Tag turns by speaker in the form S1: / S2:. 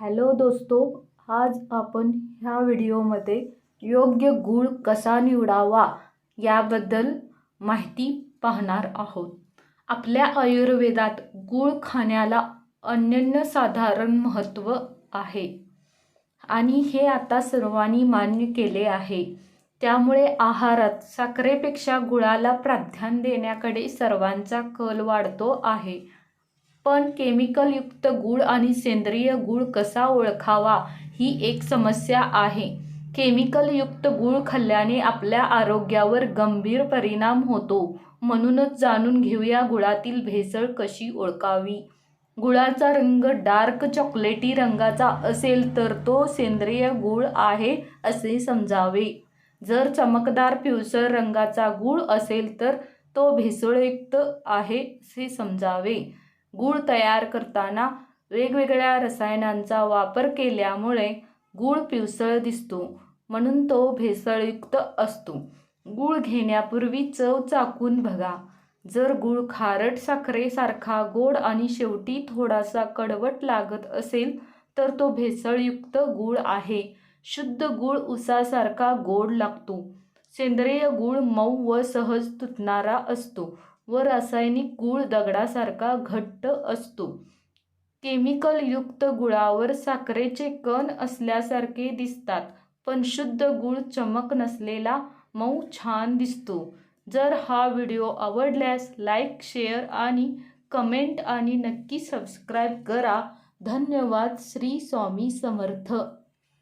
S1: Hello दोस्तो आज आपण ह्या व्हिडिओमध्ये योग्य गूळ कसा निवडावा याबद्दल माहिती पाहणार आहोत. आपल्या आयुर्वेदात गूळ खाण्याला अनन्यसाधारण महत्त्व आहे. आणि हे आता सर्वांनी मान्य केले आहे. त्यामुळे आहारात साखरेपेक्षा गुळाला प्राधान्य देण्याकडे सर्वांचा कल वाढतो आहे. पण केमिकलयुक्त गूळ आणि सेंद्रिय गूळ कसा ओळखावा ही एक समस्या आहे. केमिकलयुक्त गूळ खाल्ल्याने आपल्या आरोग्यावर गंभीर परिणाम होतो. म्हणूनच जाणून घेऊया गुळातील भेसळ कशी ओळखावी. गुळाचा रंग डार्क चॉकलेटी रंगाचा असेल तर तो सेंद्रिय गूळ आहे असे समजावे. जर चमकदार पिवसळ रंगाचा गूळ असेल तर तो भेसळयुक्त आहे असे समजावे. गूळ तयार करताना वेगवेगळ्या रसायनांचा वापर केल्यामुळे गूळ पिवसळ दिसतो म्हणून तो भेसळयुक्त असतो. गूळ घेण्यापूर्वी चव चाकून बघा. जर गूळ खारट साखरेसारखा गोड आणि शेवटी थोडासा कडवट लागत असेल तर तो भेसळयुक्त गूळ आहे. शुद्ध गूळ उसासारखा गोड लागतो. सेंद्रिय गूळ मऊ व सहज तुटणारा असतो. व रासायनिक गूळ दगडासारखा घट्ट असतो. केमिकलयुक्त गुळावर साखरेचे कण असल्यासारखे दिसतात पण शुद्ध गूळ चमक नसलेला मऊ छान दिसतो. जर हा व्हिडिओ आवडल्यास लाईक शेअर आणि कमेंट आणि नक्की सबस्क्राईब करा. धन्यवाद. श्री स्वामी समर्थ.